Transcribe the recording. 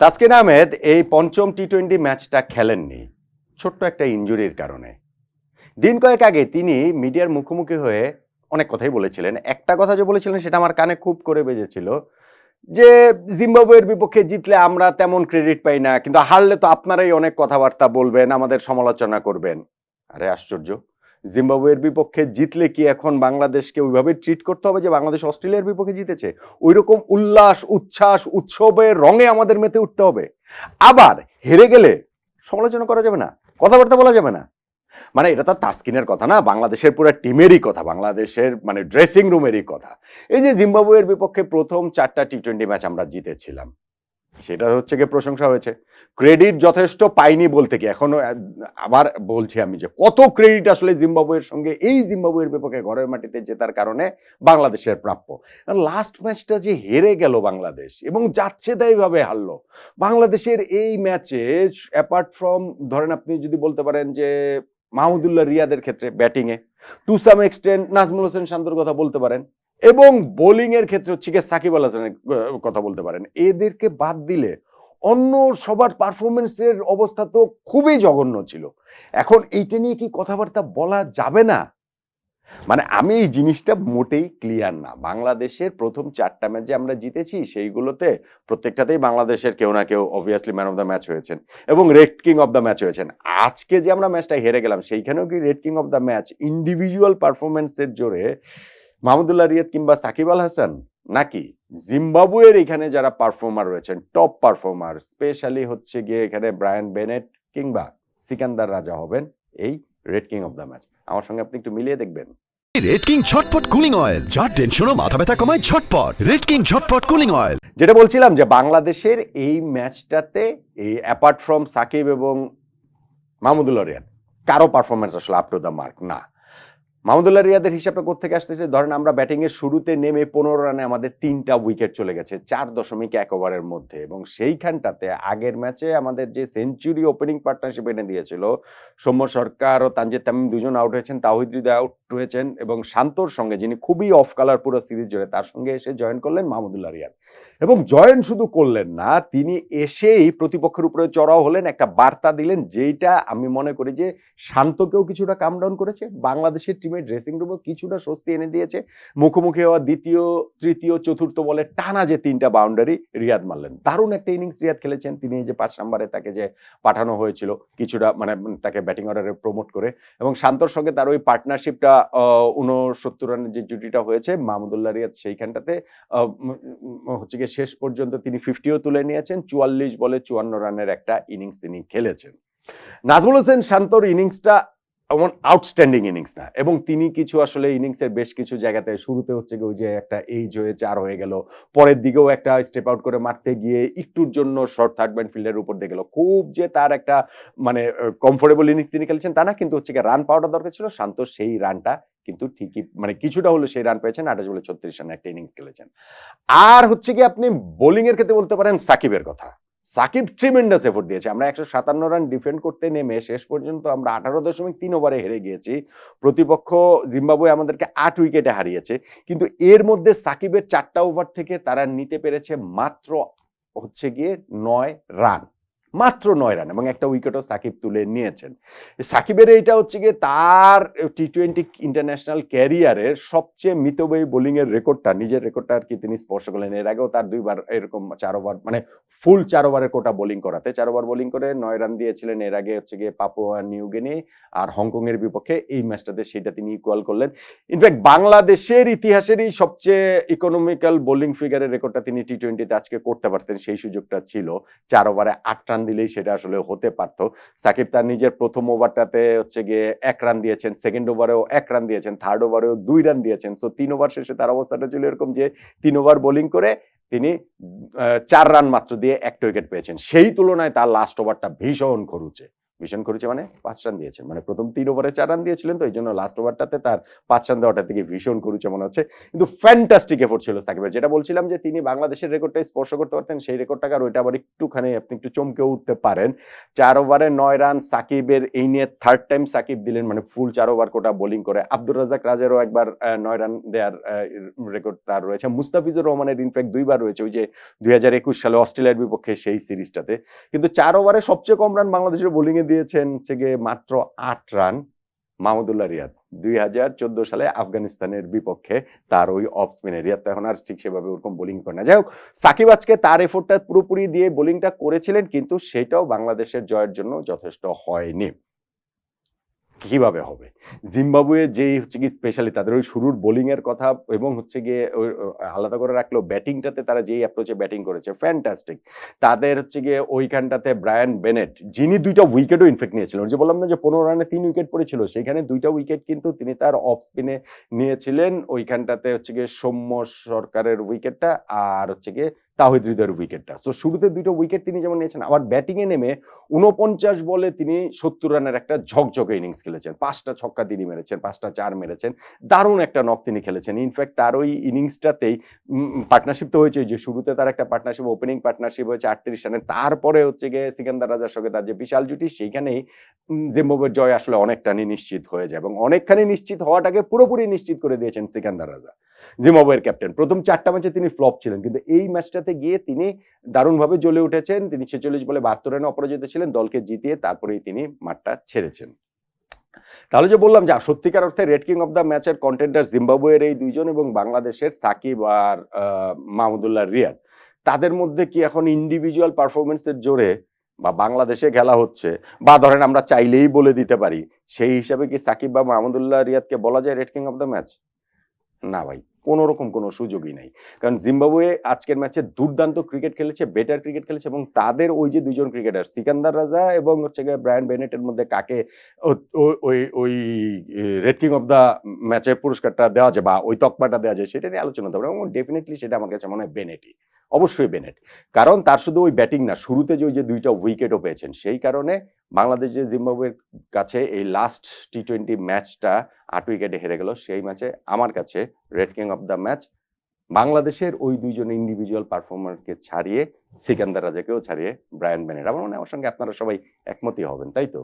তাসকিন আহমেদ এই পঞ্চম T twenty ম্যাচটা খেলেননি, ছোট্ট একটা ইনজুরির কারণে। দিন কয়েক আগে তিনি মিডিয়ার মুখোমুখি হয়ে অনেক কথাই বলেছিলেন। একটা কথা যে বলেছিলেন সেটা আমার কানে খুব করে বেজেছিল, যে জিম্বাবুয়ের বিপক্ষে জিতলে আমরা তেমন ক্রেডিট পাই না, কিন্তু হারলে তো আপনারাই অনেক কথাবার্তা বলবেন, আমাদের সমালোচনা করবেন। আরে আশ্চর্য। জিম্বাবুয়ের বিপক্ষে জিতলে কি এখন বাংলাদেশকে ওইভাবে ট্রিট করতে হবে যে বাংলাদেশ অস্ট্রেলিয়ার বিপক্ষে জিতেছে? ওই রকম উল্লাস, উচ্ছ্বাস, উৎসবের রঙে আমাদের মেতে উঠতে হবে। আবার হেরে গেলে সমালোচনা করা যাবে না, কথাবার্তা বলা যাবে না। মানে এটা তো তাস্কিনের কথা না, বাংলাদেশের পুরো টিমেরই কথা, বাংলাদেশের মানে ড্রেসিং রুমেরই কথা। এই যে জিম্বাবুয়ের বিপক্ষে প্রথম চারটা টি টোয়েন্টি ম্যাচ আমরা জিতেছিলাম। সেটা হচ্ছে গিয়ে প্রশংসা হয়েছে। ক্রেডিট যথেষ্ট পাইনি বলতে কি এখনও আবার বলছি আমি যে কত ক্রেডিট আসলে জিম্বাবুয়ের সঙ্গে এই জিম্বাবুয়ের বিপক্ষে ঘরের মাটিতে জেতার কারণে বাংলাদেশের প্রাপ্য। লাস্ট ম্যাচটা যে হেরে গেল বাংলাদেশ এবং যাচ্ছে তাইভাবে হারলো, বাংলাদেশের এই ম্যাচে অ্যাপার্ট ফ্রম ধরেন আপনি যদি বলতে পারেন যে মাহমুদুল্লাহ রিয়াদের ক্ষেত্রে ব্যাটিংয়ে to some extent Nazmul Hossain শান্তর কথা বলতে পারেন। এবং বোলিং এর ক্ষেত্রে হচ্ছে গিয়ে সাকিব আল হাসানের কথা বলতে পারেন। এদেরকে বাদ দিলে অন্য সবার পারফরমেন্সের অবস্থা তো খুবই জঘন্য ছিল। এখন এইটা নিয়ে কি কথাবার্তা বলা যাবে না? মানে আমি এই জিনিসটা মোটেই ক্লিয়ার না। বাংলাদেশের প্রথম চারটা ম্যাচ আমরা জিতেছি, সেইগুলোতে প্রত্যেকটাতেই বাংলাদেশের কেউ না কেউ obviously man of the match হয়েছেন এবং Red King of the match হয়েছেন। আজকে যে আমরা ম্যাচটা হেরে গেলাম, সেইখানেও কি Red King of the match individual পারফরমেন্সের জোরে মাহমুদুল্লাহ রিয়াদ কিংবা সাকিব আল হাসান নাকি জিম্বাবুয়ের এখানে যারা পারফর্মার রয়েছেন টপ পারফর্মার স্পেশালি হচ্ছে গিয়ে এখানে ব্রায়ান বেনেট কিংবা সিকান্দার রাজা হবেন এই Red King of the match আমার সঙ্গে আপনি একটু মিলিয়ে দেখবেন। রেড কিং ঝটপট কুলিং অয়েল যার টেনশন ও মাথা ব্যথা কমায় ঝটপট রেড কিং ঝটপট কুলিং অয়েল যেটা বলছিলাম যে বাংলাদেশের এই ম্যাচটাতে এই অ্যাপার্ট ফ্রম সাকিব এবং মাহমুদুল্লাহ রিয়াদ কারও পারফরমেন্স আসলে আপ টু দ্য মার্ক না। মাহমুদুল্লাহ রিয়াদের হিসাবটা কোথেকে আসতেছে? ধরেন আমরা ব্যাটিংয়ের শুরুতে নেমে পনেরো রানে আমাদের তিনটা উইকেট চলে গেছে, চার দশমিক এক ওভারের মধ্যে। এবং সেইখানটাতে আগের ম্যাচে আমাদের যে সেঞ্চুরি ওপেনিং পার্টনারশিপ এনে দিয়েছিল, সৌম্য সরকার ও তানজিদ তামিম দুজন আউট হয়েছেন তাহিদ আউট হয়েছেন এবং শান্তর সঙ্গে, যিনি খুবই অফ কালার পুরো সিরিজ জুড়ে, তার সঙ্গে এসে জয়েন করলেন মাহমুদুল্লাহ রিয়াদ। এবং জয়েন শুধু করলেন না, তিনি এসেই প্রতিপক্ষের উপরে চড়াও হলেন, একটা বার্তা দিলেন, যেইটা আমি মনে করি যে শান্তকেও কিছুটা কাম ডাউন করেছে, বাংলাদেশের টিমের ড্রেসিং রুমেও কিছুটা স্বস্তি এনে দিয়েছে, মুখোমুখি হওয়া দ্বিতীয়, তৃতীয়, চতুর্থ বলে টানা যে তিনটা বাউন্ডারি রিয়াদ মারলেন। দারুণ একটা ইনিংস রিয়াদ খেলেছেন, তিনি যে পাঁচ নম্বরে তাকে যে পাঠানো হয়েছিল, কিছুটা মানে তাকে ব্যাটিং অর্ডারে প্রমোট করে, এবং শান্তর সঙ্গে তার ওই পার্টনারশিপটা উনসত্তর রানের যে জুটিটা হয়েছে, মাহমুদুল্লাহ রিয়াদ সেইখানটাতে হচ্ছে গিয়ে শেষ পর্যন্ত তিনি ফিফটিও তুলে নিয়েছেন, চুয়াল্লিশ বলে চুয়ান্ন রানের একটা ইনিংস তিনি খেলেছেন। নাজমুল হোসেন শান্তর ইনিংসটা এমন আউটস্ট্যান্ডিং ইনিংস না এবং তিনি কিছু আসলে ইনিংসের বেশ কিছু জায়গাতে শুরুতে হচ্ছে গিয়ে ওই যে একটা এইজ হয়ে চার হয়ে গেল, পরের দিকেও একটা স্টেপ আউট করে মারতে গিয়ে একটুর জন্য শর্ট থার্ড ব্যান্ড ফিল্ডের উপর দিয়ে গেল। খুব যে তার একটা মানে কমফোর্টেবল ইনিংস তিনি খেলেছেন তা না, কিন্তু হচ্ছে গিয়ে রান পাওয়াটা দরকার ছিল, শান্ত সেই রানটা কিন্তু ঠিকই মানে কিছুটা হলো সেই রান পেয়েছেন, আঠাশ বলে ছত্রিশ রানে একটা ইনিংস খেলেছেন। আর হচ্ছে কি আপনি বোলিং এর ক্ষেত্রে বলতে পারেন সাকিবের কথা। সাকিব ট্রিমেন্ডাস এফোর্ট দিয়েছে। আমরা একশো সাতান্ন রান ডিফেন্ড করতে নেমে শেষ পর্যন্ত আমরা আঠারো দশমিক তিন ওভারে হেরে গিয়েছি। প্রতিপক্ষ জিম্বাবুয়ে আমাদেরকে আট উইকেটে হারিয়েছে। কিন্তু এর মধ্যে সাকিবের চারটা ওভার থেকে তারা নিতে পেরেছে মাত্র হচ্ছে গিয়ে নয় রান। মাত্র নয় রান এবং একটা উইকেটও সাকিব তুলে নিয়েছেন। সাকিবের এইটা হচ্ছে গিয়ে তার টি টোয়েন্টি ইন্টারন্যাশনাল ক্যারিয়ারের সবচেয়ে মিতব্যয়ী বোলিংয়ের রেকর্ডটা, নিজের রেকর্ডটা আর কি তিনি স্পর্শ করলেন। এর আগেও তার দুইবার এরকম চার ওভার মানে ফুল চার ওভারের কোটা বোলিং করাতে, চার ওভার বোলিং করে নয় রান দিয়েছিলেন। এর আগে হচ্ছে গিয়ে পাপুয়া নিউগিনি আর হংকংয়ের বিপক্ষে এই ম্যাচটাতে সেটা তিনি ইকুয়াল করলেন। ইনফ্যাক্ট বাংলাদেশের ইতিহাসেরই সবচেয়ে ইকোনমিক্যাল বোলিং ফিগারের রেকর্ডটা তিনি টি টোয়েন্টিতে আজকে করতে পারতেন। সেই সুযোগটা ছিল চার ওভারে আট রান দিলেই সেটা আসলে হতে পারতো। সাকিব তার নিজের প্রথম ওভারটাতে হচ্ছে গিয়ে এক রান দিয়েছেন সেকেন্ড ওভারেও এক রান দিয়েছেন থার্ড ওভারেও দুই রান দিয়েছেন। সো তিন ওভার শেষে তার অবস্থাটা ছিল এরকম যে, তিন ওভার বোলিং করে তিনি চার রান মাত্র দিয়ে একটা উইকেট পেয়েছেন। সেই তুলনায় তার লাস্ট ওভারটা ভীষণ খরুচে। ভীষণ করেছে মানে পাঁচ রান দিয়েছেন। মানে প্রথম তিন ওভারে চার রান দিয়েছিলেন তো এই জন্য লাস্ট ওভারটাতে তার পাঁচ রান দেওয়াটা থেকে ভীষণ করেছে মনে হচ্ছে। কিন্তু ফ্যান্টাস্টিক এফোর্ট ছিল সাকিবের যেটা বলছিলাম যে তিনি বাংলাদেশের রেকর্ডটা স্পর্শ করতে পারতেন, সেই রেকর্ডটাকে আর ওইটা আবার একটুখানি আপনি একটু চমকে উঠতে পারেন। চার ওভারে নয় রান সাকিবের এই নিয়ে থার্ড টাইম সাকিব দিলেন মানে ফুল চার ওভার কোটা বোলিং করে। আব্দুর রাজাক রাজেরও একবার নয় রান দেওয়ার রেকর্ড তার রয়েছে। মুস্তাফিজুর রহমানের ইনফ্যাক্ট দুইবার রয়েছে, ওই যে দুই হাজার একুশ সালে অস্ট্রেলিয়ার বিপক্ষে সেই সিরিজটাতে কিন্তু চার ওভারে সবচেয়ে কম রান বাংলাদেশের বোলিং এ দিয়েছেন হচ্ছে গিয়ে মাত্র আট রান মাহমুদুল্লাহ রিয়াদ। দুই হাজার চোদ্দ সালে আফগানিস্তানের বিপক্ষে তার ওই অফ স্পিনে রিয়াদ তো এখন আর ঠিক সেভাবে ওরকম বোলিং করে না। যাই হোক, সাকিব আজকে তার এফোর্টটা পুরোপুরি দিয়ে বোলিংটা করেছিলেন, কিন্তু সেটাও বাংলাদেশের জয়ের জন্য যথেষ্ট হয়নি। কীভাবে হবে? জিম্বাবুয়ে যেই হচ্ছে কি স্পেশালি তাদের ওই শুরুর বোলিংয়ের কথা এবং হচ্ছে গিয়ে ওই, আলাদা করে রাখল ব্যাটিংটাতে তারা যেই অ্যাপ্রোচে ব্যাটিং করেছে ফ্যান্টাস্টিক তাদের হচ্ছে গিয়ে ওইখানটাতে ব্রায়ান বেনেট যিনি দুইটা উইকেটও ইনফেক্ট নিয়েছিলেন। যে বললাম না যে পনেরো রানে তিন উইকেট পড়েছিল সেখানে দুইটা উইকেট কিন্তু তিনি তার অফ স্পিনে নিয়েছিলেন। ওইখানটাতে হচ্ছে গিয়ে সৌম্য সরকারের উইকেটটা আর হচ্ছে গিয়ে তাহিদ হৃদয়ের উইকেটটা সো শুরুতে দুটো উইকেট তিনি যেমন নিয়েছেন, আবার ব্যাটিংয়ে নেমে উনপঞ্চাশ বলে তিনি সত্তর রানের একটা ঝকঝকে ইনিংস খেলেছেন। পাঁচটা ছক্কা তিনি মেরেছেন, পাঁচটা চার মেরেছেন। দারুণ একটা নক তিনি খেলেছেন। ইনফ্যাক্ট তার ওই ইনিংসটাতেই পার্টনারশিপ তো হয়েছে যে শুরুতে তার একটা পার্টনারশিপ ওপেনিং পার্টনারশিপ হয়েছে আটত্রিশ রানে। তারপরে হচ্ছে গিয়ে সিকান্দার রাজার সঙ্গে তার যে বিশাল জুটি, সেইখানেই জিম্বাবুয়ের জয় আসলে অনেকটানি নিশ্চিত হয়ে যায় এবং অনেকখানি নিশ্চিত হওয়াটাকে পুরোপুরি নিশ্চিত করে দিয়েছেন সিকান্দার রাজা। জিম্বাবুয়ের ক্যাপ্টেন। প্রথম চারটা ম্যাচে তিনি ফ্লপ ছিলেন, কিন্তু এই ম্যাচটাতে গিয়ে তিনি দারুণভাবে জ্বলে উঠেছেন। তিনি ছেচল্লিশ বলে বাহাত্তর রানে অপরাজিত ছিলেন, দলকে জিতিয়ে তারপরেই তিনি মাঠটা ছেড়েছেন। তাহলে যে বললাম যে সত্যিকার অর্থে রেড কিং অফ দ্য ম্যাচের কন্টেন্ডার জিম্বাবুয়ের এই দুইজন এবং বাংলাদেশের সাকিব আর মাহমুদুল্লাহ রিয়াদ, তাদের মধ্যে কি এখন ইন্ডিভিজুয়াল পারফরমেন্সের জোরে বা বাংলাদেশে খেলা হচ্ছে বা ধরেন আমরা চাইলেই বলে দিতে পারি, সেই হিসাবে কি সাকিব বা মাহমুদুল্লাহ রিয়াদকে বলা যায় Red King of the match না ভাই। কোনো রকম কোনো সুযোগই নাই। কারণ জিম্বাবুয়ে আজকের ম্যাচে দুর্দান্ত ক্রিকেট খেলেছে বেটার ক্রিকেট খেলেছে এবং তাদের ওই যে দুজন ক্রিকেটার সিকান্দার রাজা এবং হচ্ছে গিয়ে ব্রায়ান বেনেটের মধ্যে কাকে ওই ওই রেটিং অফ দ্য ম্যাচের পুরস্কারটা দেওয়া যায় বা ওই তকমাটা দেওয়া যায়, সেটা নিয়ে আলোচনা হবে এবং ডেফিনেটলি সেটা আমার কাছে মনে হয় বেনেটই। অবশ্যই বেনেট কারণ তার শুধু ওই ব্যাটিং না, শুরুতে যে ওই যে দুইটা উইকেটও পেয়েছেন, সেই কারণে বাংলাদেশ যে জিম্বাবুয়ের কাছে এই লাস্ট টি টোয়েন্টি ম্যাচটা আট উইকেটে হেরে গেল, সেই ম্যাচে আমার কাছে Red King of the match বাংলাদেশের ওই দুইজন ইন্ডিভিজুয়াল পারফর্মারকে ছাড়িয়ে, সিকান্দার রাজাকেও ছাড়িয়ে ব্রায়ান বেনেট আমার মনে হয় আমার সঙ্গে আপনারা সবাই একমতই হবেন, তাই তো?